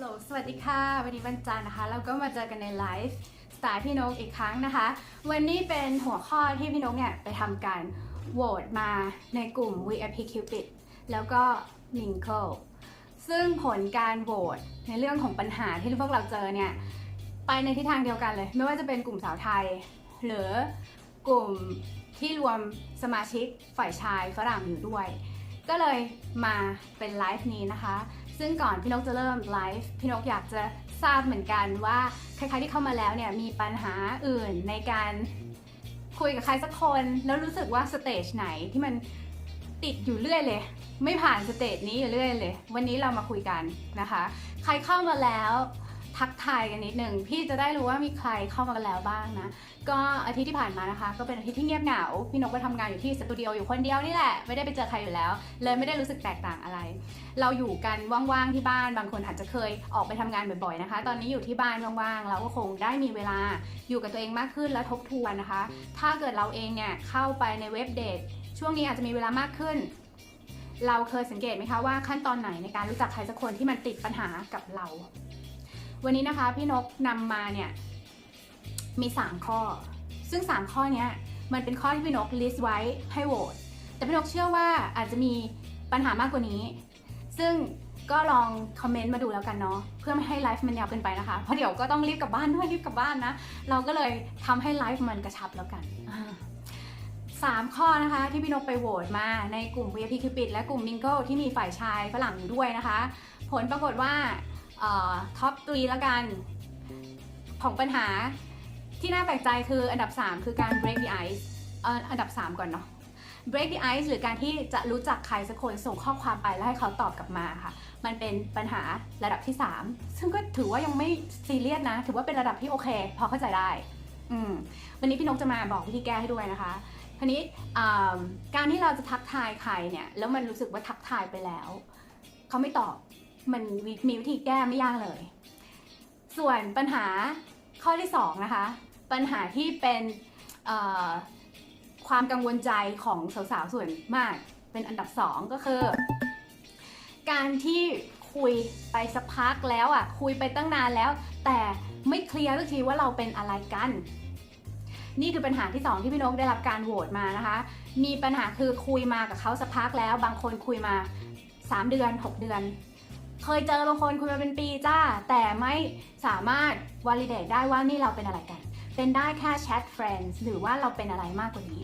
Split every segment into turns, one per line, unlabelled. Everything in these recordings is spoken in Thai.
ฮัลโหล สวัสดีค่ะ วันนี้วันจันทร์นะคะ เราก็มาเจอกันในไลฟ์สไตล์พี่นกอีกครั้งนะคะ วันนี้เป็นหัวข้อที่พี่นกเนี่ยไปทำการโหวตมาในกลุ่ม VIP Cupid แล้วก็ Mingle ซึ่งผลการโหวตในเรื่องของปัญหาที่พวกเราเจอเนี่ย ไปในทิศทางเดียวกันเลย ไม่ว่าจะเป็นกลุ่มสาวไทย หรือกลุ่มที่รวมสมาชิกฝ่ายชายฝรั่งอยู่ด้วย ก็เลยมาเป็นไลฟ์นี้นะคะ ซึ่งก่อนพี่นกจะเริ่มไลฟ์พี่นกอยากจะทราบเหมือนกันว่าใครๆที่เข้ามาแล้วเนี่ยมีปัญหาอื่นในการคุยกับใครสักคนแล้วรู้สึกว่าสเตจไหนที่มันติดอยู่เรื่อยเลย ไม่ผ่านสเตจนี้อยู่เรื่อยเลย วันนี้เรามาคุยกันนะคะ ใครเข้ามาแล้ว ทักทายกันนิดหนึ่งพี่จะได้รู้ว่ามีใครเข้ามากันแล้วบ้างนะ ก็อาทิตย์ที่ผ่านมานะคะ ก็เป็นอาทิตย์ที่เงียบเหงา พี่นกก็ทำงานอยู่ที่สตูดิโออยู่คนเดียวนี่แหละไม่ได้ไปเจอใครอยู่แล้ว เลยไม่ได้รู้สึกแตกต่างอะไร เราอยู่กันว่างๆที่บ้านบางคนอาจจะเคยออกไปทำงานบ่อยๆนะคะ ตอนนี้อยู่ที่บ้านว่างๆเราก็คงได้มีเวลาอยู่กับตัวเองมากขึ้นแล้วทบทวนนะคะ ถ้าเกิดเราเองเนี่ยเข้าไปในเว็บเดทช่วงนี้อาจจะมีเวลามากขึ้นเราเคยสังเกตไหมคะว่าขั้นตอนไหนในการรู้จักใครสักคนที่มันติดปัญหากับเรา วันนี้นะคะพี่นกนำมาเนี่ยมี 3 ข้อ ซึ่ง 3 ข้อเนี้ยมันเป็นข้อที่พี่นกลิสต์ไว้ให้โหวตแต่พี่นกเชื่อว่าอาจจะมีปัญหามากกว่านี้ ซึ่งก็ลองคอมเมนต์มาดูแล้วกันเนาะเพื่อไม่ให้ไลฟ์มันยาวเกินไปนะคะ เพราะเดี๋ยวก็ต้องรีบกลับบ้านด้วยรีบกลับบ้านนะ เราก็เลยทำให้ไลฟ์มันกระชับแล้วกันสามข้อนะคะที่พี่นกไปโหวตมาในกลุ่ม VIP Cupid และกลุ่ม Mingle ที่มีฝ่ายชายฝรั่งอยู่ด้วยนะคะ ผลปรากฏว่า ท็อปตรีแล้วกัน ของปัญหาที่น่าแปลกใจคืออันดับ 3 คือการ break the ice อันดับ 3 ก่อนเนาะ break the ice หรือการที่จะรู้จักใครสักคนส่งข้อความไปแล้วให้เขาตอบกลับมาค่ะ มันเป็นปัญหาระดับที่ 3 ซึ่งก็ถือว่ายังไม่ซีเรียสนะ ถือว่าเป็นระดับที่โอเค พอเข้าใจได้ อืม วันนี้พี่นกจะมาบอกวิธีแก้ให้ด้วยนะคะทีนี้การที่เราจะทักทายใครเนี่ย แล้วมันรู้สึกว่าทักทายไปแล้ว เขาไม่ตอบ มันมีวิธีแก้ไม่ยากเลย ส่วนปัญหาข้อที่2นะคะ ปัญหาที่เป็นความกังวลใจของสาวๆส่วนมากเป็นอันดับ 2 ก็คือ การที่คุยไปสักพักแล้วอะคุยไปตั้งนานแล้ว แต่ไม่เคลียร์สักทีว่าเราเป็นอะไรกัน นี่คือปัญหาที่ 2 ที่พี่นกได้รับการโหวตมานะคะ มีปัญหาคือคุยมากับเขาสักพักแล้ว บางคนคุยมา 3 เดือน 6 เดือน เคยเจอบางคนคุยมาเป็นปีจ้า แต่ไม่สามารถ validate ได้ว่านี่เราเป็นอะไรกัน เป็นได้แค่ chat friends หรือว่าเราเป็นอะไรมากกว่านี้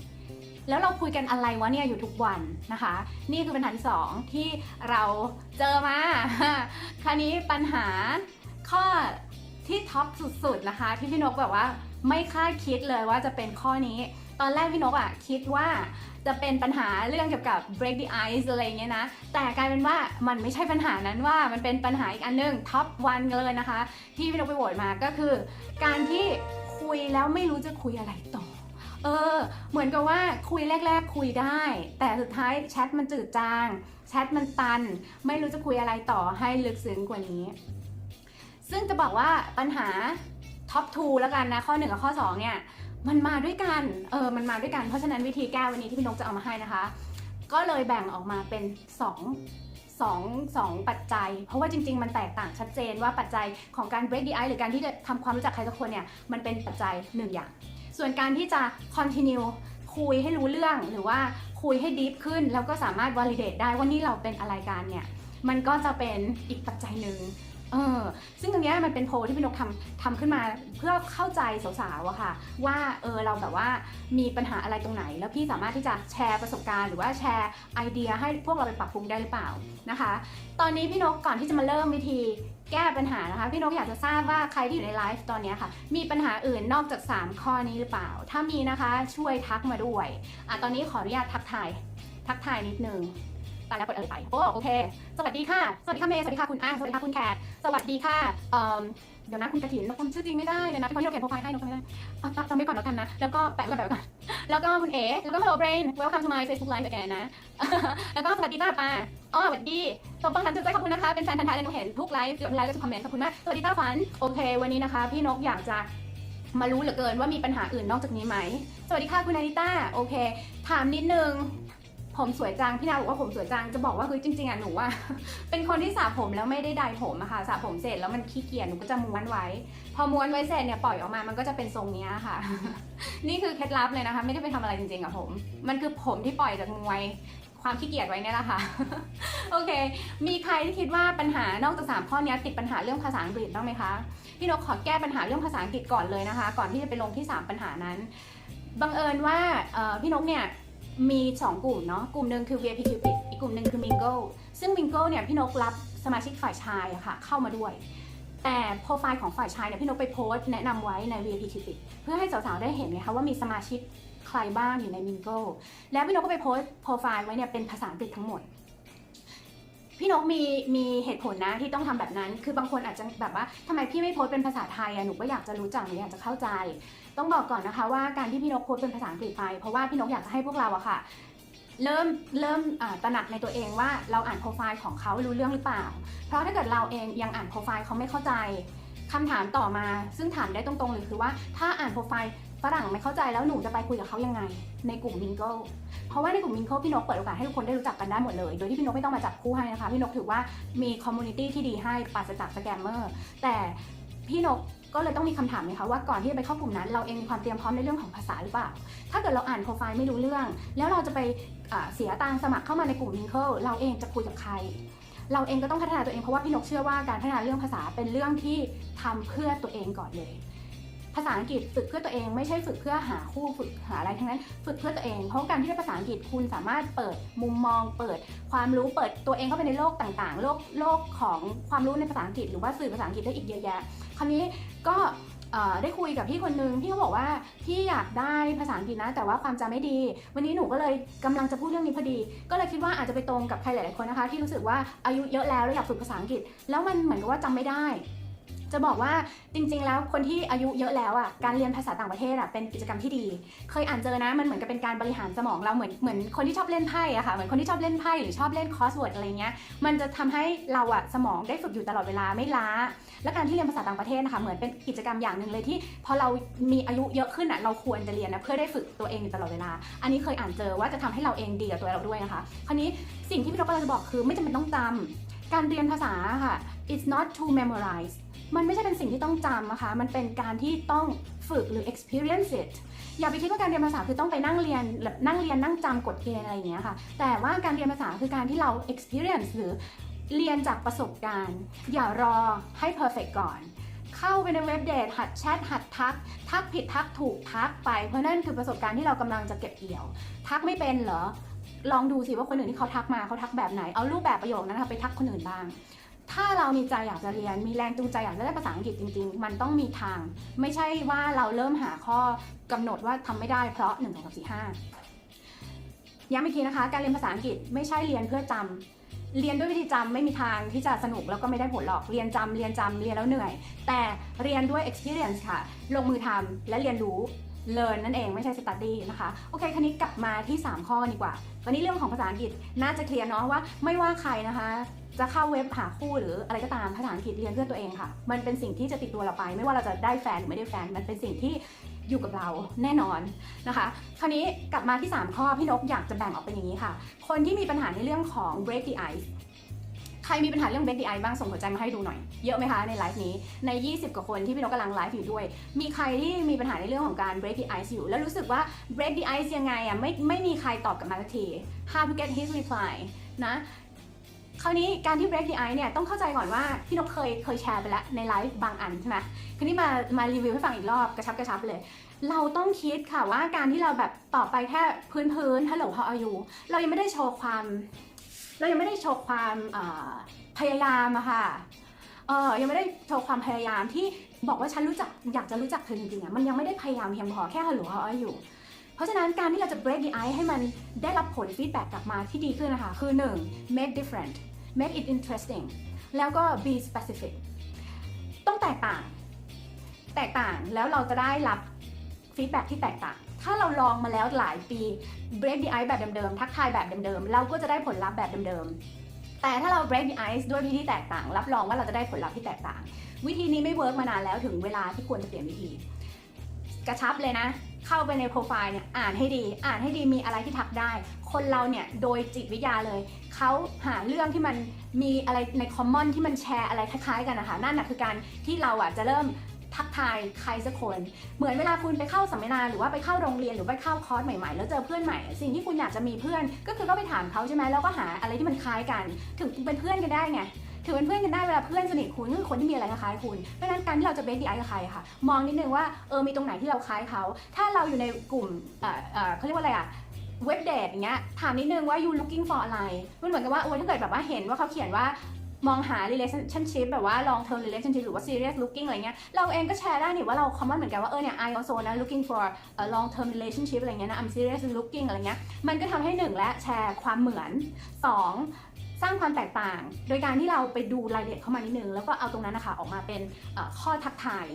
แล้วเราคุยกันอะไรวะเนี่ยอยู่ทุกวันนะคะ นี่คือปัญหาที่สองที่เราเจอมา คราวนี้ปัญหาข้อที่ท็อปสุดๆนะคะ ที่พี่นกแบบว่าไม่คาดคิดเลยว่าจะเป็นข้อนี้ ตอนแรกพี่นกอะคิดว่าจะเป็นปัญหาเรื่องเกี่ยวกับ break the ice อะไรเงี้ยนะ แต่กลายเป็นว่ามันไม่ใช่ปัญหานั้นว่ามันเป็นปัญหาอีกอันหนึงท็อปวันเลยนะคะ ที่พี่นกไปโหวตมาก็คือ การที่คุยแล้วไม่รู้จะคุยอะไรต่อ เออ เหมือนกับว่าคุยแรก ๆ คุยได้ แต่สุดท้ายแชทมันจืดจาง แชทมันตัน ไม่รู้จะคุยอะไรต่อให้ลึกซึ้งกว่านี้ ซึ่งจะบอกว่าปัญหาท็อป 2 แล้วกันนะ ข้อ 1 กับข้อ 2 เนี่ย มันมาด้วยกัน เออ มันมาด้วยกัน เพราะฉะนั้นวิธีแก้วันนี้ที่พี่นกจะเอามาให้นะคะ ก็เลยแบ่งออกมาเป็น 2 2 2 ปัจจัย เพราะว่าจริง ๆ มันแตกต่างชัดเจนว่าปัจจัยของการ break the ice หรือการที่จะทำความรู้จักใครสักคนเนี่ย มันเป็นปัจจัยหนึ่งอย่าง ส่วนการที่จะ continue คุยให้รู้เรื่องหรือว่าคุยให้ deep ขึ้น แล้วก็สามารถ validate ได้ว่านี่เราเป็นอะไรกันเนี่ย มันก็จะเป็นอีกปัจจัยหนึ่ง เออซึ่งตรงนี้มันเป็นโพลที่พี่นกทำทำขึ้นมาเพื่อเข้าใจสาวๆอะค่ะ ว่าเออเราแบบว่ามีปัญหาอะไรตรงไหน แล้วพี่สามารถที่จะแชร์ประสบการณ์หรือว่าแชร์ไอเดียให้พวกเราไปปรับปรุงได้หรือเปล่านะคะ ตอนนี้พี่นกก่อนที่จะมาเริ่มวิธีแก้ปัญหานะคะพี่นกอยากจะทราบว่าใครที่อยู่ในไลฟ์ตอนนี้ค่ะ มีปัญหาอื่นนอกจาก 3 ข้อนี้หรือเปล่า ถ้ามีนะคะช่วยทักมาด้วยอะตอนนี้ขออนุญาตทักทายทักทายนิดนึง ตายแล้วเปิดเอ่ยไปโอ้โอเค สวัสดีค่ะ สวัสดีค่ะเมย์สวัสดีค่ะคุณอ้างสวัสดีค่ะคุณแขกสวัสดีค่ะเอ่อเดี๋ยวนะคุณกระถินเราจำชื่อจริงไม่ได้เลยนะที่เขาเราเขียนโปรไฟล์ให้เราจำไม่ได้เอาจำไว้ก่อนแล้วกันนะ แล้วก็แปะไว้ก่อนแปะไว้ก่อนแล้วก็คุณเอ๋แล้วก็ hello brain welcome to my facebook live again นะ แล้วก็สวัสดีจ้าปาอ๋อสวัสดีสมปองทันจุดใจขอบคุณนะคะ เป็นแฟนทันทายเลยหนูเห็นทุกไลฟ์เดี๋ยวไลฟ์ก็จะคอมเมนต์ขอบคุณมากสวัสดีจ้าฝันโอเค วันนี้นะคะ พี่นกอยากจะมารู้เหลือเกินว่ามีปัญหาอื่นนอกจากนี้ไหม สวัสดีค่ะคุณอานิต้า โอเค ถามนิดนึง ผมสวยจังพี่นาบอกว่าผมสวยจังจะบอกว่าคือจริงๆอะหนูว่า เป็นคนที่สระผมแล้วไม่ได้ใดผมอะค่ะสระผมเสร็จแล้วมันขี้เกียจหนูก็จะม้วนไว้ พอม้วนไว้เสร็จเนี่ยปล่อยออกมามันก็จะเป็นทรงนี้ค่ะ นี่คือเคล็ดลับเลยนะคะ ไม่ได้ไปทำอะไรจริงๆกับผม มันคือผมที่ปล่อยจากมวยความขี้เกียจไว้เนี่ยแหละค่ะ โอเค มีใครที่คิดว่าปัญหานอกจากสามข้อเนี้ยติดปัญหาเรื่องภาษาอังกฤษบ้างไหมคะ พี่นกขอแก้ปัญหาเรื่องภาษาอังกฤษก่อนเลยนะคะ ก่อนที่จะไปลงที่ 3 ปัญหานั้น บังเอิญว่าพี่นกเนี่ย มี 2 กลุ่มเนาะกลุ่มหนึ่งคือ VIP Cupid อีกกลุ่มหนึ่งคือ Mingle ซึ่ง Mingle เนี่ยพี่นกรับสมาชิกฝ่ายชายอะค่ะเข้ามาด้วย แต่โปรไฟล์ของฝ่ายชายเนี่ยพี่นกไปโพสต์แนะนำไว้ใน VIP Cupid เพื่อให้สาวๆได้เห็นไงคะว่ามีสมาชิกใครบ้างอยู่ใน Mingle แล้วพี่นกก็ไปโพสต์โปรไฟล์ไว้เนี่ยเป็นภาษาอังกฤษทั้งหมดพี่นกมีมีเหตุผลนะที่ต้องทำแบบนั้น คือบางคนอาจจะแบบว่าทำไมพี่ไม่โพสต์เป็นภาษาไทยอะหนูก็อยากจะรู้จักหนูอยากจะเข้าใจ ต้องบอกก่อนนะคะว่าการที่พี่นกโพสเป็นภาษาอังกฤษไป เพราะว่าพี่นกอยากจะให้พวกเราอะค่ะเริ่มเริ่มตระหนักในตัวเองว่าเราอ่านโปรไฟล์ของเขารู้เรื่องหรือเปล่า เพราะถ้าเกิดเราเองยังอ่านโปรไฟล์เขาไม่เข้าใจคำถามต่อมาซึ่งถามได้ตรงๆเลยคือว่าถ้าอ่านโปรไฟล์ฝรั่งไม่เข้าใจแล้วหนูจะไปคุยกับเขายังไง ในกลุ่มมิงเกิลเพราะว่าในกลุ่มมิงเกิลพี่นกเปิดโอกาสให้ทุกคนได้รู้จักกันได้หมดเลย โดยที่พี่นกไม่ต้องมาจับคู่ให้นะคะ พี่นกถือว่ามีคอมมูนิตี้ที่ดีให้ปราศจากสแกมเมอร์แต่พี่นก ก็เลยต้องมีคำถามไหมคะว่าก่อนที่จะไปเข้ากลุ่มนั้น เราเองมีความเตรียมพร้อมในเรื่องของภาษาหรือเปล่า ถ้าเกิดเราอ่านโปรไฟล์ไม่รู้เรื่อง แล้วเราจะไปเสียตังสมัครเข้ามาในกลุ่มมิงเกิลเราเองจะคุยกับใคร เราเองก็ต้องพัฒนาตัวเองเพราะว่าพี่นกเชื่อว่าการพัฒนาเรื่องภาษาเป็นเรื่องที่ทำเพื่อตัวเองก่อนเลยภาษาอังกฤษฝึกเพื่อตัวเองไม่ใช่ฝึกเพื่อหาคู่ฝึกหาอะไรทั้งนั้น ฝึกเพื่อตัวเองเพราะการที่ได้ภาษาอังกฤษคุณสามารถเปิดมุมมอง เปิดความรู้เปิดตัวเองเข้าไปในโลกต่างๆ โลกโลกของความรู้ในภาษาอังกฤษหรือว่าสื่อภาษาอังกฤษได้อีกเยอะแยะคราวนี้ ก็ได้คุยกับพี่คนนึงพี่เขาบอกว่าพี่อยากได้ภาษาอังกฤษนะ แต่ว่าความจำไม่ดี วันนี้หนูก็เลยกำลังจะพูดเรื่องนี้พอดี ก็เลยคิดว่าอาจจะไปตรงกับใครหลายๆคนนะคะ ที่รู้สึกว่าอายุเยอะแล้วแล้วอยากฝึกภาษาอังกฤษ แล้วมันเหมือนกับว่าจำไม่ได้ จะบอกว่าจริงๆ แล้วคนที่อายุเยอะแล้วอะการเรียนภาษาต่างประเทศอะเป็นกิจกรรมที่ดี เคยอ่านเจอนะมันเหมือนกับเป็นการบริหารสมองเราเหมือนเหมือนคนที่ชอบเล่นไพ่อะค่ะเหมือนคนที่ชอบเล่นไพ่หรือชอบเล่นคอสเวิร์ดอะไรเงี้ยมันจะทำให้เราอะสมองได้ฝึกอยู่ตลอดเวลาไม่ล้า และการที่เรียนภาษาต่างประเทศนะคะเหมือนเป็นกิจกรรมอย่างหนึ่งเลยที่ พอเรามีอายุเยอะขึ้นอะเราควรจะเรียนนะเพื่อได้ฝึกตัวเองอยู่ตลอดเวลา อันนี้เคยอ่านเจอว่าจะทำให้เราเองดีกับตัวเราด้วยนะคะคราวนี้สิ่งที่พี่นกกำลังจะบอกคือไม่จำเป็นต้องจำการเรียนภาษาค่ะ it's not to memorize มันไม่ใช่เป็นสิ่งที่ต้องจำนะคะ มันเป็นการที่ต้องฝึกหรือ experience it อย่าไปคิดว่าการเรียนภาษาคือต้องไปนั่งเรียนแบบนั่งเรียนนั่งจำกฎเกณฑ์อะไรอย่างเงี้ยค่ะ แต่ว่าการเรียนภาษาคือการที่เรา experience หรือเรียนจากประสบการณ์ อย่ารอให้ perfect ก่อนเข้าไปในเว็บเดทหัดแชทหัดทัก ทักผิดทักถูกทักไป เพราะนั่นคือประสบการณ์ที่เรากำลังจะเก็บเกี่ยว ทักไม่เป็นเหรอ ลองดูสิว่าคนอื่นที่เขาทักมาเขาทักแบบไหน เอารูปแบบประโยคนั้นนะคะไปทักคนอื่นบ้าง ถ้าเรามีใจอยากจะเรียน มีแรงจูงใจอยากจะได้ภาษาอังกฤษจริง ๆ มันต้องมีทาง ไม่ใช่ว่าเราเริ่มหาข้อกำหนดว่าทำไม่ได้เพราะ1 2 3 4 5ย้ำอีกทีนะคะ การเรียนภาษาอังกฤษไม่ใช่เรียนเพื่อจำเรียนด้วยวิธีจำไม่มีทางที่จะสนุกแล้วก็ไม่ได้ผลหรอก เรียนจำเรียนจำเรียนแล้วเหนื่อย แต่เรียนด้วย experience ค่ะ ลงมือทำและเรียนรู้ learn นั่นเองไม่ใช่ study นะคะ โอเคคันนี้กลับมาที่ 3 ข้อดีกว่า วันนี้เรื่องของภาษาอังกฤษน่าจะเคลียร์เนาะว่าไม่ว่าใครนะคะจะเข้าเว็บหาคู่หรืออะไรก็ตามภาษาอังกฤษเรียนเพื่อตัวเองค่ะ มันเป็นสิ่งที่จะติดตัวเราไป ไม่ว่าเราจะได้แฟนหรือไม่ได้แฟน มันเป็นสิ่งที่อยู่กับเราแน่นอนนะคะ คราวนี้กลับมาที่ 3 ข้อพี่นกอยากจะแบ่งออกเป็นอย่างนี้ค่ะ คนที่มีปัญหาในเรื่องของ break the ice ใครมีปัญหาเรื่อง break the ice บ้างส่งหัวใจมาให้ดูหน่อย เยอะไหมคะในไลฟ์นี้ใน 20 กว่าคนที่พี่นกกำลังไลฟ์อยู่ด้วย มีใครที่มีปัญหาในเรื่องของการ break the ice อยู่ แล้วรู้สึกว่า break the ice ยังไงอะไม่ไม่มีใครตอบกลับมาสักที how to get his reply นะคราวนี้การที่ break the ice เนี่ยต้องเข้าใจก่อนว่าพี่นกเคยเคยแชร์ไปแล้วในไลฟ์บางอันใช่ไหมคราวนี้มามารีวิวให้ฟังอีกรอบกระชับกระชับเลย เราต้องคิดค่ะว่าการที่เราแบบตอบไปแค่พื้นพื้นฮัลโหล how are you เรายังไม่ได้โชว์ความ เรายังไม่ได้โชว์ความพยายามอะค่ะเออยังไม่ได้โชว์ความพยายามที่บอกว่าฉันรู้จักอยากจะรู้จักเธอจริงๆอะมันยังไม่ได้พยายามเพียงพอแค่ฮัลโหล how are you เพราะฉะนั้นการที่เราจะ break the ice ให้มันได้รับผล feedback กลับมาที่ดีขึ้นนะคะ คือ 1. make different make it interesting แล้วก็ be specific ต้องแตกต่าง แตกต่างแล้วเราจะได้รับฟีดแบ็ที่แตกต่าง ถ้าเราลองมาแล้วหลายปี break the ice แบบเดิมๆ ทักทายแบบเดิมๆ เราก็จะได้ผลลัพธ์แบบเดิมๆ แต่ถ้าเรา break the ice ด้วยวิธีแตกต่าง รับรองว่าเราจะได้ผลลัพธ์ที่แตกต่าง วิธีนี้ไม่เวิร์กมานานแล้วถึงเวลาที่ควรจะเปลี่ยนวิธี กระชับเลยนะ เข้าไปในโปรไฟล์เนี่ยอ่านให้ดี อ่านให้ดีมีอะไรที่ทักได้ คนเราเนี่ยโดยจิตวิทยาเลยเขาหาเรื่องที่มันมีอะไรในคอมมอนที่มันแชร์อะไรคล้ายๆกันนะคะนั่นนะคือการที่เราอะจะเริ่ม ทักทายใครสักคน เหมือนเวลาคุณไปเข้าสัมมนาหรือว่าไปเข้าโรงเรียนหรือไปเข้าคอร์สใหม่ๆ แล้วเจอเพื่อนใหม่ สิ่งที่คุณอยากจะมีเพื่อน ก็คือก็ไปถามเขาใช่ไหมแล้วก็หาอะไรที่มันคล้ายกัน ถึงเป็นเพื่อนกันได้ไงถือเป็นเพื่อนกันได้เวลาเพื่อนสนิทคุณคือคนที่มีอะไรคล้ายคุณ เพราะฉะนั้นการที่เราจะเบสดีไอกับใครค่ะ มองนิดนึงว่าเออมีตรงไหนที่เราคล้ายเขา ถ้าเราอยู่ในกลุ่มเออเออเขาเรียกว่าอะไรอะเว็บเดทอย่างเงี้ยถามนิดนึงว่า you looking for อะไร มันเหมือนกับว่าโอ้ยถ้าเกิดแบบว่าเห็นว่าเขาเขียนว่า มองหา relationship แบบว่า long term relationship หรือว่า serious looking อะไรเงี้ยเราเองก็แชร์ได้นี่ว่าเรา common เหมือนกันว่าเออเนี่ย I also นะ looking for a long term relationship อะไรเงี้ยนะ I'm serious looking อะไรเงี้ยมันก็ทำให้หนึ่งและแชร์ความเหมือนสองสร้างความแตกต่าง โดยการที่เราไปดูรายละเอียดเข้ามานิดนึง แล้วก็เอาตรงนั้นนะคะออกมาเป็นข้อทักทาย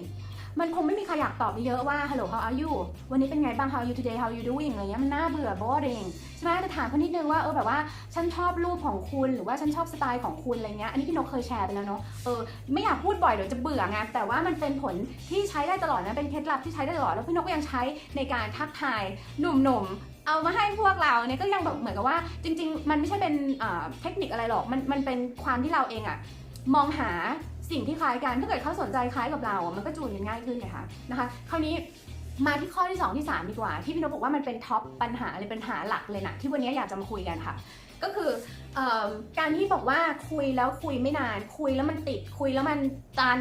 มันคงไม่มีใครอยากตอบเยอะว่า hello how are you วันนี้เป็นไงบ้าง how are you today how are you doing อะไรเงี้ยมันน่าเบื่อ boring ใช่ไหมแต่ถามเขานิดนึงว่าเออแบบว่าฉันชอบรูปของคุณหรือว่าฉันชอบสไตล์ของคุณอะไรเงี้ยอันนี้พี่นกเคยแชร์ไปแล้วเนาะเออไม่อยากพูดบ่อยเดี๋ยวจะเบื่อไงแต่ว่ามันเป็นผลที่ใช้ได้ตลอดนะเป็นเคล็ดลับที่ใช้ได้ตลอดแล้วพี่นกก็ยังใช้ในการทักทายหนุ่มๆเอามาให้พวกเราเนี่ยก็ยังแบบเหมือนกับว่า จริง ๆ มันไม่ใช่เป็นเอ่อเทคนิคอะไรหรอกมันมันเป็นความที่เราเองอะมองหา สิ่งที่คล้ายกันถ้าเกิดเขาสนใจคล้ายกับเราอะมันก็จูนกันง่ายขึ้นไงคะนะคะ คราวนี้มาที่ข้อที่ 2 ที่ 3 ดีกว่า ที่พี่นกบอกว่ามันเป็นท็อปปัญหาเลยปัญหาหลักเลยนะที่วันนี้อยากจะมาคุยกันค่ะ ก็คือออการที่บอกว่าคุยแล้วคุยไม่นาน คุยแล้วมันติดคุยแล้วมันตัน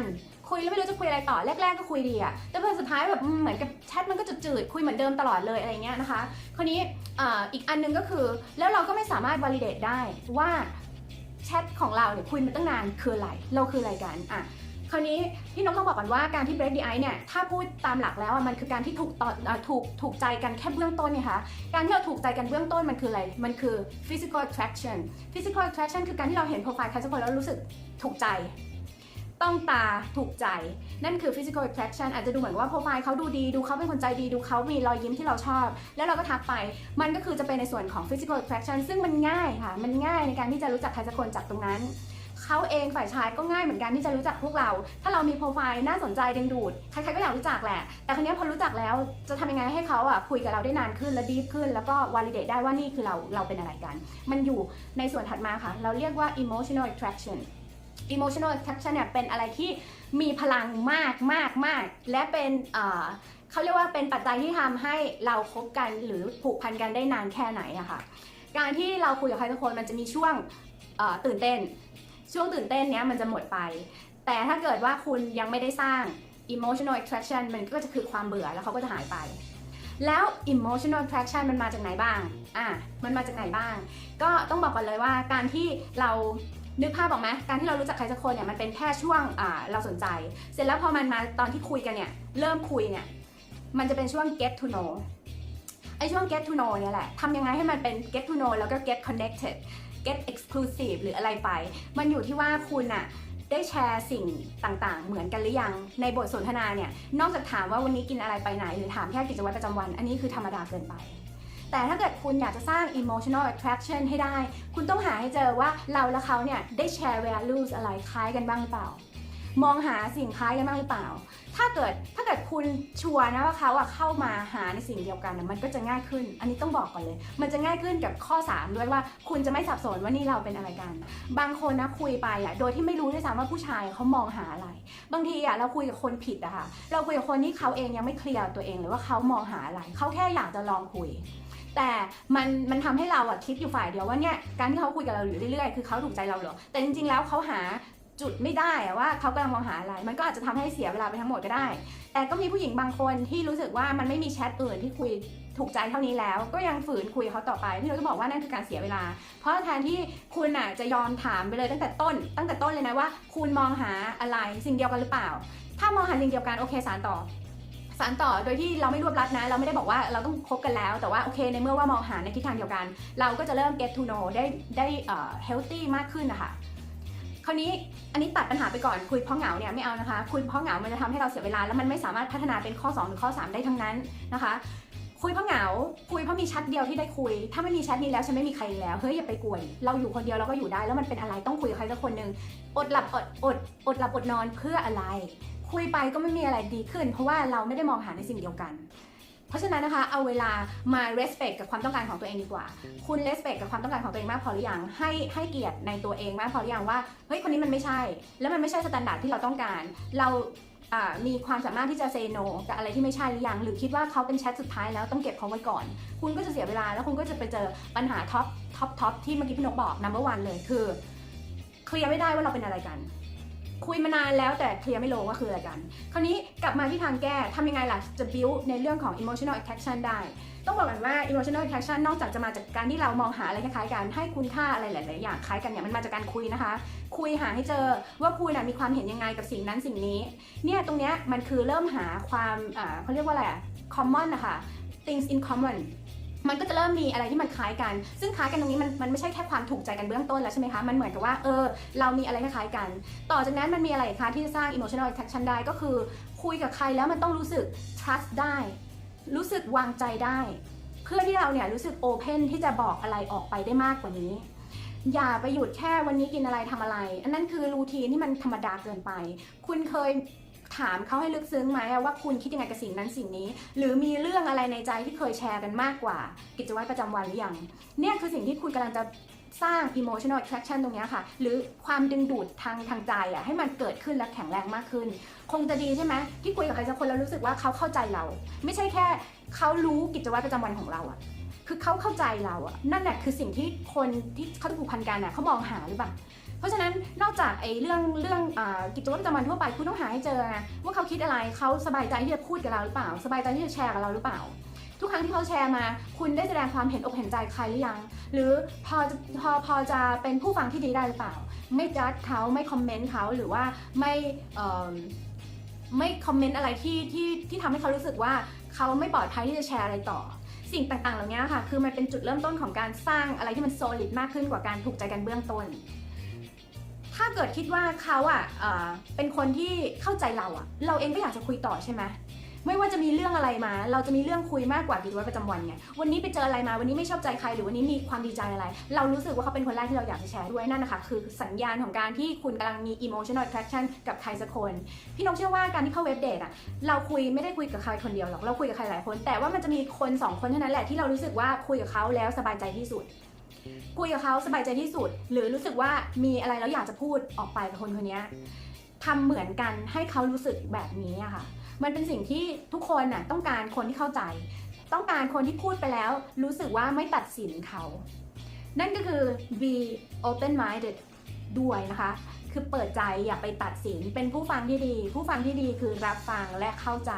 คุยแล้วไม่รู้จะคุยอะไรต่อแรก ๆ ก็คุยดีอะแต่พอสุดท้ายแบบเหมือนกับแชทมันก็จืดๆคุยเหมือนเดิมตลอดเลยอะไรเงี้ยนะคะ คราวนี้ออีกอันหนึงก็คือแล้วเราก็ไม่สามารถ validate ได้ว่า แชทของเราเนี่ยคุยมาตั้งนานคืออะไร เราคืออะไรกันอะคราวนี้พี่น้องต้องบอกก่อนว่าการที่ break the ice เนี่ยถ้าพูดตามหลักแล้วอะมันคือการที่ถูกต่อถูกถูกใจกันแค่เบื้องต้นเนี่ยค่ะการที่เราถูกใจกันเบื้องต้นมันคืออะไร มันคือ physical attraction physical attraction คือการที่เราเห็นโปรไฟล์ใครสักคนแล้วรู้สึกถูกใจ ต้องตาถูกใจ นั่นคือ physical attraction อาจจะดูเหมือนว่าโปรไฟล์เขาดูดี ดูเขาเป็นคนใจดี ดูเขามีรอยยิ้มที่เราชอบ แล้วเราก็ทักไป มันก็คือจะเป็นในส่วนของ physical attraction ซึ่งมันง่ายค่ะ มันง่ายในการที่จะรู้จักใครสักคนจากตรงนั้น เขาเองฝ่ายชายก็ง่ายเหมือนกันที่จะรู้จักพวกเรา ถ้าเรามีโปรไฟล์น่าสนใจดึงดูด ใครๆก็อยากรู้จักแหละ แต่ครั้นี้พอรู้จักแล้ว จะทำยังไงให้เขาอะคุยกับเราได้นานขึ้น และดีขึ้น แล้วก็ validate ได้ว่านี่คือเรา เราเป็นอะไรกัน มันอยู่ในส่วนถัดมาค่ะ เราเรียกว่า emotional attraction emotional attraction เนี่ยเป็นอะไรที่มีพลังมากมากมากและเป็นเขาเรียกว่าเป็นปัจจัยที่ทำให้เราคบกันหรือผูกพันกันได้นานแค่ไหนอะค่ะการที่เราคุยกับใครสักคนมันจะมีช่วงตื่นเต้น ช่วงตื่นเต้นเนี้ยมันจะหมดไป แต่ถ้าเกิดว่าคุณยังไม่ได้สร้าง emotional attraction มันก็จะคือความเบื่อแล้วเขาก็จะหายไป แล้ว emotional attraction มันมาจากไหนบ้าง อะ มันมาจากไหนบ้าง ก็ต้องบอกก่อนเลยว่าการที่เรา นึกภาพออกไหมการที่เรารู้จักใครสักคนเนี่ยมันเป็นแค่ช่วงเราสนใจ เสร็จแล้วพอมันมาตอนที่คุยกันเนี่ยเริ่มคุยเนี่ยมันจะเป็นช่วง get to know ไอช่วง get to know เนี่ยแหละทำยังไงให้มันเป็น get to know แล้วก็ get connected get exclusive หรืออะไรไป มันอยู่ที่ว่าคุณอะได้แชร์สิ่งต่างๆ เหมือนกันหรือยัง ในบทสนทนาเนี่ย นอกจากถามว่าวันนี้กินอะไรไปไหน หรือถามแค่กิจวัตรประจำวัน อันนี้คือธรรมดาเกินไป แต่ถ้าเกิดคุณอยากจะสร้าง emotional attraction ให้ได้ คุณต้องหาให้เจอว่าเราและเขาเนี่ยได้แชร์ values อะไรคล้ายกันบ้างหรือเปล่า มองหาสิ่งคล้ายกันบ้างหรือเปล่า ถ้าเกิดถ้าเกิดคุณชัวร์นะว่าเขาอะเข้ามาหาในสิ่งเดียวกันนะมันก็จะง่ายขึ้น อันนี้ต้องบอกก่อนเลย มันจะง่ายขึ้นกับข้อ 3 ด้วยว่าคุณจะไม่สับสนว่านี่เราเป็นอะไรกัน บางคนนะคุยไปอะโดยที่ไม่รู้ด้วยซ้ำว่าผู้ชายเขามองหาอะไร บางทีอะเราคุยกับคนผิดอะค่ะ เราคุยกับคนที่เขาเองยังไม่เคลียร์ตัวเองเลยว่าเขามองหาอะไร เขาแค่อยากจะลองคุย แต่มันมันทำให้เราอะคิดอยู่ฝ่ายเดียวว่าเนี่ยการที่เขาคุยกับเราอยู่เรื่อยๆ คือเขาถูกใจเราเหรอแต่จริงๆแล้วเขาหาจุดไม่ได้ว่าเขากำลังมองหาอะไร มันก็อาจจะทำให้เสียเวลาไปทั้งหมดก็ได้ แต่ก็มีผู้หญิงบางคนที่รู้สึกว่ามันไม่มีแชทอื่นที่คุยถูกใจเท่านี้แล้ว ก็ยังฝืนคุยเขาต่อไป พี่เราจะบอกว่านั่นคือการเสียเวลา เพราะแทนที่คุณอะจะยอมถามไปเลยตั้งแต่ต้น ตั้งแต่ต้นเลยนะว่า คุณมองหาอะไรสิ่งเดียวกันหรือเปล่า ถ้ามองหาสิ่งเดียวกันโอเคสารต่อ สารต่อโดยที่เราไม่รวบรัดนะ เราไม่ได้บอกว่าเราต้องคบกันแล้ว แต่ว่าโอเคในเมื่อว่ามองหาในทิศทางเดียวกัน เราก็จะเริ่ม get to know ได้ได้เอ่อ healthy มากขึ้นนะคะคราวนี้อันนี้ตัดปัญหาไปก่อนคุยเพราะเหงาเนี่ยไม่เอานะคะ คุยเพราะเหงามันจะทำให้เราเสียเวลา แล้วมันไม่สามารถพัฒนาเป็นข้อ 2 หรือข้อ 3 ได้ทั้งนั้นนะคะ คุยเพราะเหงา คุยเพราะมีแชทเดียวที่ได้คุย ถ้าไม่มีแชทนี้แล้วฉันไม่มีใครแล้วเฮ้ยอย่าไปกวนเราอยู่คนเดียวเราก็อยู่ได้แล้วมันเป็นอะไรต้องคุยกับใครสักคนหนึ่งอดหลับอดอดอดหลับอดนอนเพื่ออะไร คุยไปก็ไม่มีอะไรดีขึ้น เพราะว่าเราไม่ได้มองหาในสิ่งเดียวกัน เพราะฉะนั้นนะคะเอาเวลามา respect กับความต้องการของตัวเองดีกว่า คุณ respect กับความต้องการของตัวเองมากพอหรือยังให้ให้เกียรติในตัวเองมากพอหรือยังว่าเฮ้ยคนนี้มันไม่ใช่ แล้วมันไม่ใช่สแตนดาร์ดที่เราต้องการ เราอ่ามีความสามารถที่จะ say no กับอะไรที่ไม่ใช่หรือยัง หรือคิดว่าเขาเป็นแชทสุดท้ายแล้วต้องเก็บเขาไว้ก่อน คุณก็จะเสียเวลาแล้วคุณก็จะไปเจอปัญหาท็อปท็อปท็อปที่เมื่อกี้พี่นกบอก number one เลยคือเคลียร์ไม่ได้ว่าเราเป็นอะไรกัน คุยมานานแล้วแต่เคลียร์ไม่ลงว่าคืออะไรกัน คราวนี้กลับมาที่ทางแก้ทำยังไงล่ะ จะ build ในเรื่องของ emotional attraction ได้ ต้องบอกกันว่า emotional attraction นอกจากจะมาจากการที่เรามองหาอะไรคล้ายๆกัน ให้คุณค่าอะไรหลายๆอย่างคล้ายกันเนี่ยมันมาจากการคุยนะคะ คุยหาให้เจอว่าคุณน่ะมีความเห็นยังไงกับสิ่งนั้นสิ่งนี้ เนี่ยตรงเนี้ยมันคือเริ่มหาความเขาเรียกว่าอะไรอะ common นะคะ things in common มันก็จะเริ่มมีอะไรที่มันคล้ายกัน ซึ่งคล้ายกันตรงนี้มันมันไม่ใช่แค่ความถูกใจกันเบื้องต้นแล้วใช่ไหมคะ มันเหมือนกับว่าเออเรามีอะไรคล้ายกัน ต่อจากนั้นมันมีอะไรคะที่จะสร้าง emotional attraction ได้ก็คือ คุยกับใครแล้วมันต้องรู้สึก trust ได้ รู้สึกวางใจได้ เพื่อที่เราเนี่ยรู้สึก open ที่จะบอกอะไรออกไปได้มากกว่านี้อย่าไปหยุดแค่วันนี้กินอะไรทำอะไร อันนั้นคือรูทีนที่มันธรรมดาเกินไป คุณเคย ถามเขาให้ลึกซึ้งไหมว่าคุณคิดยังไงกับสิ่งนั้นสิ่งนี้ หรือมีเรื่องอะไรในใจที่เคยแชร์กันมากกว่า กิจวัตรประจำวันหรือยังเนี่ยคือสิ่งที่คุณกำลังจะสร้าง emotional attraction ตรงนี้ค่ะ หรือความดึงดูดทางทางใจอะให้มันเกิดขึ้นและแข็งแรงมากขึ้น คงจะดีใช่ไหมที่คุยกับใครสักคนแล้วรู้สึกว่าเขาเข้าใจเรา ไม่ใช่แค่เขารู้กิจวัตรประจำวันของเราอะคือเขาเข้าใจเราอะนั่นแหละคือสิ่งที่คนที่เขาจะผูกพันกันอะเขามองหาหรือเปล่า เพราะฉะนั้นนอกจากไอ้เรื่องเรื่องอกิจวัตรประจำวันทั่วไปคุณต้องหาให้เจอไงว่าเขาคิดอะไรเขาสบายใจที่จะพูดกับเราหรือเปล่า สบายใจที่จะแชร์กับเราหรือเปล่า ทุกครั้งที่เขาแชร์มา คุณได้แสดงความเห็นอกเห็นใจใครหรือยัง หรือพอพอพอจะเป็นผู้ฟังที่ดีได้หรือเปล่า ไม่จัดเขาไม่คอมเมนต์เขาหรือว่าไม่ไม่คอมเมนต์อะไรที่ที่ที่ทำให้เขารู้สึกว่าเขาไม่ปลอดภัยที่จะแชร์อะไรต่อสิ่งต่างๆ เหล่านี้ค่ะ คือมันเป็นจุดเริ่มต้นของการสร้างอะไรที่มันโซลิดมากขึ้นกว่าการถูกใจกันเบื้องต้น ถ้าเกิดคิดว่าเขาอะเอ่อเป็นคนที่เข้าใจเราอะ เราเองก็อยากจะคุยต่อใช่ไหมไม่ว่าจะมีเรื่องอะไรมา เราจะมีเรื่องคุยมากกว่ากิจวัตรประจำวันไงวันนี้ไปเจออะไรมาวันนี้ไม่ชอบใจใครหรือวันนี้มีความดีใจอะไร เรารู้สึกว่าเขาเป็นคนแรกที่เราอยากจะแชร์ด้วยนั่นนะคะคือสัญญาณของการที่คุณกำลังมี emotional attraction กับใครสักคน พี่นกเชื่อว่าการที่เข้าเว็บเดทอะเราคุยไม่ได้คุยกับใครคนเดียวหรอกเราคุยกับใครหลายคน แต่ว่ามันจะมีคนสองคนเท่านั้นแหละที่เรารู้สึกว่าคุยกับเขาแล้วสบายใจที่สุด คุยกับเขาสบายใจที่สุด หรือรู้สึกว่ามีอะไรแล้วอยากจะพูดออกไปกับคนคนนี้ทำเหมือนกันให้เขารู้สึกแบบนี้อะค่ะ มันเป็นสิ่งที่ทุกคนน่ะต้องการคนที่เข้าใจ ต้องการคนที่พูดไปแล้ว รู้สึกว่าไม่ตัดสินเขา นั่นก็คือ be open minded ด้วยนะคะ คือเปิดใจอย่าไปตัดสินเป็นผู้ฟังที่ดี ผู้ฟังที่ดีคือรับฟังและเข้าใจ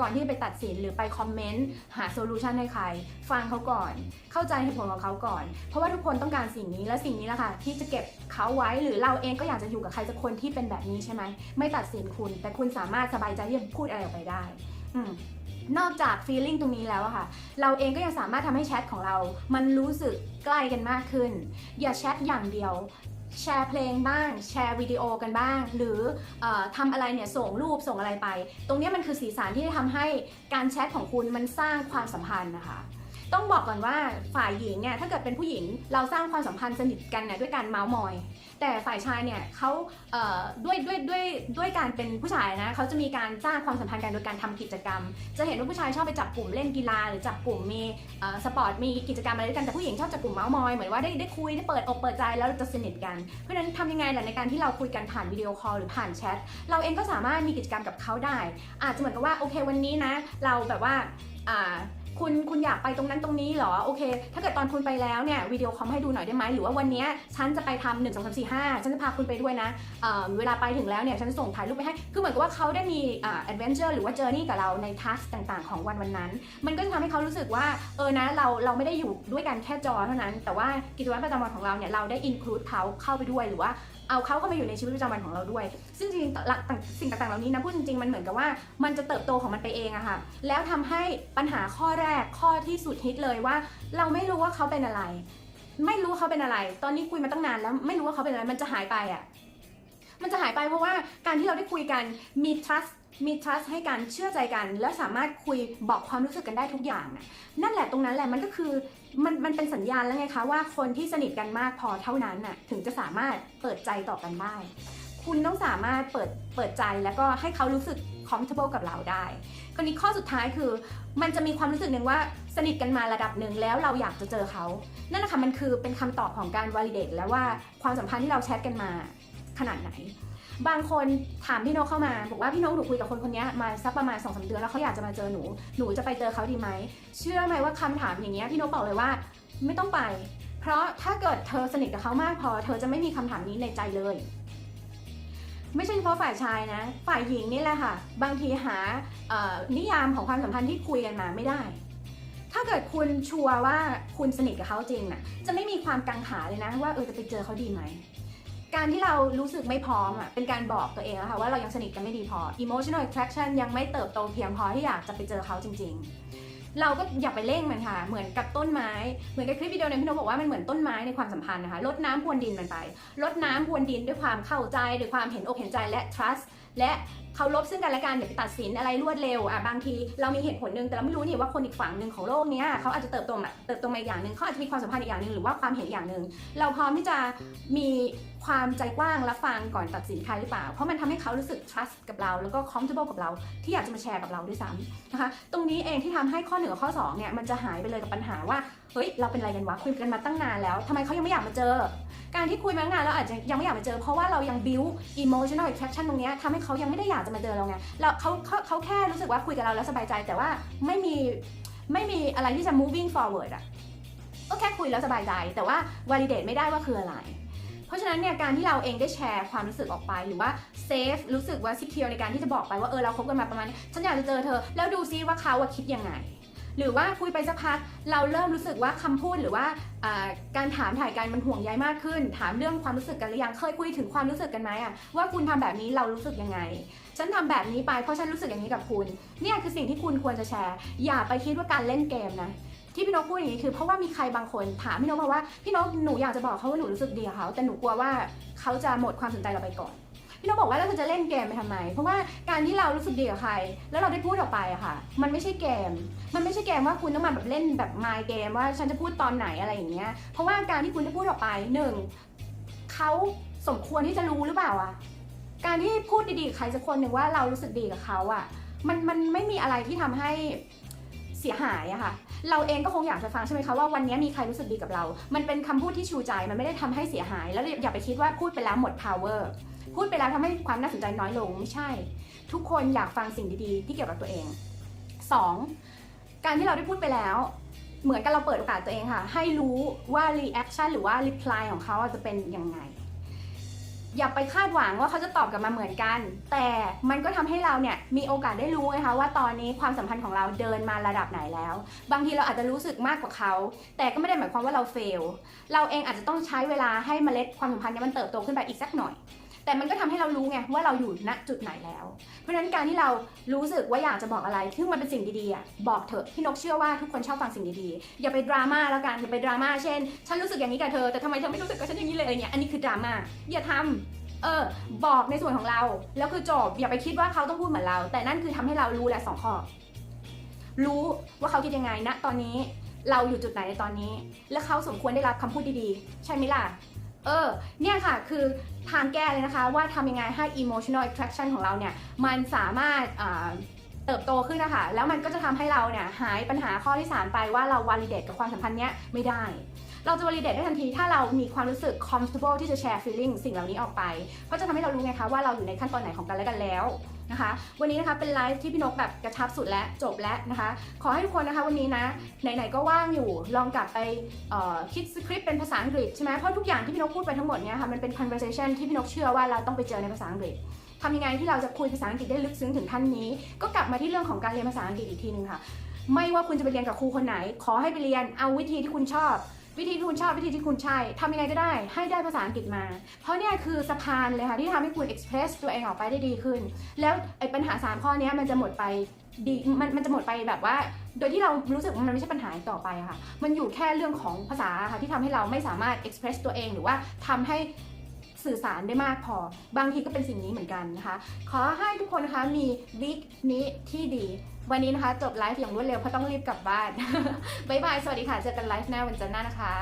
ก่อนที่จะไปตัดสินหรือไปคอมเมนต์หาโซลูชันให้ใคร ฟังเขาก่อน เข้าใจเหตุผลของเขาก่อน เพราะว่าทุกคนต้องการสิ่งนี้และสิ่งนี้แหละค่ะที่จะเก็บเขาไว้หรือเราเองก็อยากจะอยู่กับใครสักคนที่เป็นแบบนี้ใช่ไหมไม่ตัดสินคุณ แต่คุณสามารถสบายใจที่จะพูดอะไรออกไปได้ อืมนอกจาก feeling ตรงนี้แล้วอะค่ะ เราเองก็ยังสามารถทำให้แชทของเรา มันรู้สึกใกล้กันมากขึ้น อย่าแชทอย่างเดียว แชร์เพลงบ้าง แชร์วิดีโอกันบ้าง หรือออทำอะไรเนี่ยส่งรูปส่งอะไรไป ตรงนี้มันคือสีสันที่จะทำให้การแชทของคุณมันสร้างความสัมพันธ์นะคะต้องบอกก่อนว่าฝ่ายหญิงเนี่ยถ้าเกิดเป็นผู้หญิงเราสร้างความสัมพันธ์สนิทกันเนี่ยด้วยการเมาส์มอย แต่ฝ่ายชายเนี่ยเขาเด้วยด้วยด้วยด้วยการเป็นผู้ชายนะเขาจะมีการสร้างความสัมพันธ์กันโดยการทำกิจกรรม จะเห็นว่าผู้ชายชอบไปจับกลุ่มเล่นกีฬา หรือจับกลุ่มมีสปอร์ตมีกิจกรรมอะไรด้วยกันแต่ผู้หญิงชอบจับกลุ่มเมาส์มอยเหมือนว่าได้ได้คุยได้เปิดอกเปิดใจแล้วจะสนิทกันเพราะฉะนั้นทำยังไงล่ะในการที่เราคุยกันผ่านวิดีโอคอลหรือผ่านแชทเราเองก็สามารถมีกิจกรรมกับเขาได้ อาจจะเหมือนกับว่าโอเควันนี้นะ เราแบบว่าอ่า คุณคุณอยากไปตรงนั้นตรงนี้เหรอโอเค ถ้าเกิดตอนคุณไปแล้วเนี่ยวิดีโอคอลให้ดูหน่อยได้ไหมหรือว่าวันนี้ฉันจะไปทำหนึ่งสองสามสี่ห้าฉันจะพาคุณไปด้วยนะเเวลาไปถึงแล้วเนี่ยฉันจะส่งถ่ายรูปไปให้คือเหมือนกับว่าเขาได้มีอ่าแอดเวนเจอร์หรือว่าเจอร์นี่กับเราในทัสต่างๆ ของวันวันนั้น มันก็จะทำให้เขารู้สึกว่าเออนะเราเราไม่ได้อยู่ด้วยกันแค่จอเท่านั้น แต่ว่ากิจวัตรประจำวันของเราเนี่ยเราได้อินคลูดเขาเข้าไปด้วยหรือว่า เอาเขาเข้ามาอยู่ในชีวิตประจำวันของเราด้วย ซึ่งจริงๆหลักสิ่งต่างๆเหล่านี้นะพูดจริงๆมันเหมือนกับว่ามันจะเติบโตของมันไปเองอะค่ะแล้วทำให้ปัญหาข้อแรกข้อที่สุดฮิตเลยว่า เราไม่รู้ว่าเขาเป็นอะไร ไม่รู้ว่าเขาเป็นอะไร ตอนนี้คุยมาตั้งนานแล้วไม่รู้ว่าเขาเป็นอะไรมันจะหายไปอะมันจะหายไปเพราะว่าการที่เราได้คุยกันมี trust มี trust ให้กันเชื่อใจกัน แล้วสามารถคุยบอกความรู้สึกกันได้ทุกอย่างนั่นแหละตรงนั้นแหละมันก็คือ มันมันเป็นสัญญาณแล้วไงคะว่าคนที่สนิทกันมากพอเท่านั้นน่ะถึงจะสามารถเปิดใจต่อกันได้ คุณต้องสามารถเปิดเปิดใจแล้วก็ให้เขารู้สึก comfortable กับเราได้คราวนี้ข้อสุดท้ายคือ มันจะมีความรู้สึกหนึ่งว่าสนิทกันมาระดับหนึ่งแล้วเราอยากจะเจอเขานั่นนะคะมันคือเป็นคำตอบของการ validate แล้วว่าความสัมพันธ์ที่เราแชทกันมาขนาดไหน บางคนถามพี่นกเข้ามาบอกว่าพี่นกหนูคุยกับคนคนนี้มาสักประมาณ2อสเดือนแล้วเขาอยากจะมาเจอหนูหนูจะไปเจอเขาดีไหมเชื่อไหมว่าคำถามอย่างเงี้ยพี่นกบอกเลยว่าไม่ต้องไป เพราะถ้าเกิดเธอสนิทกับเขามากพอ เธอจะไม่มีคำถามนี้ในใจเลย ไม่ใช่เฉพาะฝ่ายชายนะ ฝ่ายหญิงนี่แหละค่ะ บางทีหานิยามของความสัมพันธ์ที่คุยกันมาไม่ได้ ถ้าเกิดคุณชัวร์ว่าคุณสนิทกับเขาจริงน่ะจะไม่มีความกังขาเลยนะ ว่าเออจะไปเจอเขาดีไหม การที่เรารู้สึกไม่พร้อมอะเป็นการบอกตัวเองนะคะว่าเรายังสนิทกันไม่ดีพอ emotional attraction ยังไม่เติบโตเพียงพอที่อยากจะไปเจอเขาจริง ๆ เราก็อย่าไปเร่งมันค่ะ เหมือนกับต้นไม้ เหมือนกับคลิปวิดีโอเนี่ยพี่นกบอกว่ามันเหมือนต้นไม้ในความสัมพันธ์นะคะลดน้ำพรวนดินมันไปลดน้ำพรวนดินด้วยความเข้าใจด้วยความเห็นอกเห็นใจและ trust และ เคารพซึ่งกันและกันอย่าไปตัดสินอะไรรวดเร็วอะบางทีเรามีเหตุผลหนึ่งแต่เราไม่รู้นี่ว่าคนอีกฝั่งหนึ่งของโลกเนี้ยเขาอาจจะเติบโตมาเติบโตมาอีกอย่างหนึ่งเขาอาจจะมีความสัมพันธ์อีกอย่างหนึ่งหรือว่าความเห็นอีกอย่างหนึ่งเราพร้อมที่จะมีความใจกว้างรับฟังก่อนตัดสินใครหรือเปล่า เพราะมันทำให้เขารู้สึก trust กับเรา แล้วก็ comfortable กับเรา ที่อยากจะมาแชร์กับเราด้วยซ้ำนะคะ ตรงนี้เองที่ทำให้ข้อหนึ่งกับข้อสองเนี่ยมันจะหายไปเลยกับปัญหาว่า เฮ้ย เราเป็นอะไรกันวะ คุยกันมาตั้งนานแล้วทำไมเขายังไม่อยากมาเจอ การที่คุยมางนานแล้วอาจจะยังไม่อยากมาเจอ เพราะว่าเรายัง build emotional attraction ตรงนี้ทำให้เขายังไม่ได้อยากจะมาเจอเราไงเราเขาเขาเขาแค่รู้สึกว่าคุยกับเราแล้วสบายใจ แต่ว่าไม่มีไม่มีอะไรที่จะ moving forward อะก็แค่คุยแล้วสบายใจ แต่ว่า validate ไม่ได้ว่าคืออะไร เพราะฉะนั้นเนี่ยการที่เราเองได้แชร์ความรู้สึกออกไป หรือว่า safe รู้สึกว่า secure ในการที่จะบอกไปว่าเออเราคบกันมาประมาณนี้ฉันอยากจะเจอเธอ แล้วดูซิว่าเขาคิดยังไง หรือว่าคุยไปสักพักเราเริ่มรู้สึกว่าคำพูดหรือว่าการถามถ่ายกันมันห่วงใยมากขึ้น ถามเรื่องความรู้สึกกันหรือยังเคยคุยถึงความรู้สึกกันไหมอะว่าคุณทำแบบนี้เรารู้สึกยังไง ฉันทำแบบนี้ไปเพราะฉันรู้สึกอย่างนี้กับคุณเนี่ยคือสิ่งที่คุณควรจะแชร์ อย่าไปคิดว่าการเล่นเกมนะที่พี่นกพูดอย่างนี้คือเพราะว่ามีใครบางคนถามพี่นกมาว่าพี่นกหนูอยากจะบอกเขาว่าหนูรู้สึกดีกับเขาแต่หนูกลัวว่าเขาจะหมดความสนใจเราไปก่อน พี่นกบอกว่าแล้วเธอจะเล่นเกมไปทำไม เพราะว่าการที่เรารู้สึกดีกับใคร แล้วเราได้พูดออกไปอะค่ะ มันไม่ใช่เกม มันไม่ใช่เกมว่าคุณต้องมาแบบเล่นแบบมายเกมว่าฉันจะพูดตอนไหนอะไรอย่างเงี้ย เพราะว่าการที่คุณได้พูดออกไปหนึ่งเขาสมควรที่จะรู้หรือเปล่าอะการที่พูดดีๆใครสักคนหนึ่งว่าเรารู้สึกดีกับเขาอะมันมันไม่มีอะไรที่ทำให้เสียหายอะค่ะ เราเองก็คงอยากจะฟังใช่ไหมคะว่าวันนี้มีใครรู้สึกดีกับเรา มันเป็นคำพูดที่ชูใจมันไม่ได้ทำให้เสียหาย แล้วอย่าไปคิดว่าพูดไปแล้วหมด power พูดไปแล้วทำให้ความน่าสนใจน้อยลงไม่ใช่ ทุกคนอยากฟังสิ่งดีๆ ที่เกี่ยวกับตัวเอง 2. การที่เราได้พูดไปแล้ว เหมือนกับเราเปิดโอกาสตัวเองค่ะ ให้รู้ว่า reaction หรือว่า reply ของเขาจะเป็นยังไงอย่าไปคาดหวังว่าเขาจะตอบกลับมาเหมือนกัน แต่มันก็ทำให้เราเนี่ยมีโอกาสได้รู้นะคะว่าตอนนี้ความสัมพันธ์ของเราเดินมาระดับไหนแล้ว บางทีเราอาจจะรู้สึกมากกว่าเขา แต่ก็ไม่ได้หมายความว่าเราเฟล เราเองอาจจะต้องใช้เวลาให้เมล็ดความสัมพันธ์เนี้มันเติบโตขึ้นไปอีกสักหน่อย แต่มันก็ทำให้เรารู้ไงว่าเราอยู่ณจุดไหนแล้ว เพราะฉะนั้นการที่เรารู้สึกว่าอยากจะบอกอะไรซึ่งมันเป็นสิ่งดีๆอะบอกเถอะพี่นกเชื่อว่าทุกคนชอบฟังสิ่งดีๆอย่าไปดราม่าแล้วกันอย่าไปดราม่าเช่นฉันรู้สึกอย่างนี้กับเธอแต่ทำไมเธอไม่รู้สึกกับฉันอย่างนี้เลยเนี่ยอันนี้คือดราม่าอย่าทำเออบอกในส่วนของเราแล้วคือจบอย่าไปคิดว่าเขาต้องพูดเหมือนเรา แต่นั่นคือทำให้เรารู้แหละสองข้อรู้ว่าเขาคิดยังไงณตอนนี้เราอยู่จุดไหนในตอนนี้ และเขาสมควรได้รับคำพูดดีๆ ใช่ไหมล่ะ เออ เนี่ยค่ะ คือทางแก้เลยนะคะ ว่าทำยังไงให้ emotional attraction ของเราเนี่ย มันสามารถเติบโตขึ้นนะคะ แล้วมันก็จะทำให้เราเนี่ยหายปัญหาข้อที่ 3 ไปว่าเรา validate กับความสัมพันธ์เนี้ยไม่ได้เราจะ validate ได้ทันทีถ้าเรามีความรู้สึก comfortable ที่จะแชร์ feeling สิ่งเหล่านี้ออกไปเพราะจะทำให้เรารู้ไงคะว่าเราอยู่ในขั้นตอนไหนของกันและกันแล้ว นะคะ วันนี้นะคะเป็นไลฟ์ที่พี่นกแบบกระชับสุดและจบแล้วนะคะ ขอให้ทุกคนนะคะวันนี้นะไหนๆก็ว่างอยู่ลองกลับไปคิดสคริปต์เป็นภาษาอังกฤษใช่ไหมเพราะทุกอย่างที่พี่นกพูดไปทั้งหมดเนี่ยค่ะมันเป็น conversation ที่พี่นกเชื่อว่าเราต้องไปเจอในภาษาอังกฤษทำยังไงที่เราจะคุยภาษาอังกฤษได้ลึกซึ้งถึงขั้นนี้ ก็กลับมาที่เรื่องของการเรียนภาษาอังกฤษอีกทีนึงค่ะ ไม่ว่าคุณจะไปเรียนกับครูคนไหน ขอให้ไปเรียนเอาวิธีที่คุณชอบ วิธีที่คุณชอบวิธีที่คุณใช่ทำยังไงก็ได้ ให้ได้ภาษาอังกฤษมา เพราะเนี่ยคือสะพานเลยค่ะที่ทำให้คุณ express ตัวเองออกไปได้ดีขึ้น แล้วไอ้ปัญหา 3 ข้อเนี้ยมันจะหมดไปดีมันมันจะหมดไปแบบว่า โดยที่เรารู้สึกว่ามันไม่ใช่ปัญหาต่อไปค่ะ มันอยู่แค่เรื่องของภาษาค่ะที่ทำให้เราไม่สามารถ express ตัวเองหรือว่าทำให้ สื่อสารได้มากพอ บางทีก็เป็นสิ่งนี้เหมือนกันนะคะ ขอให้ทุกคนนะคะมีวิกนี้ที่ดี วันนี้นะคะ จบไลฟ์อย่างรวดเร็วเพราะต้องรีบกลับบ้าน บ๊ายบาย สวัสดีค่ะ เจอกันไลฟ์หน้าวันจันทร์หน้านะคะ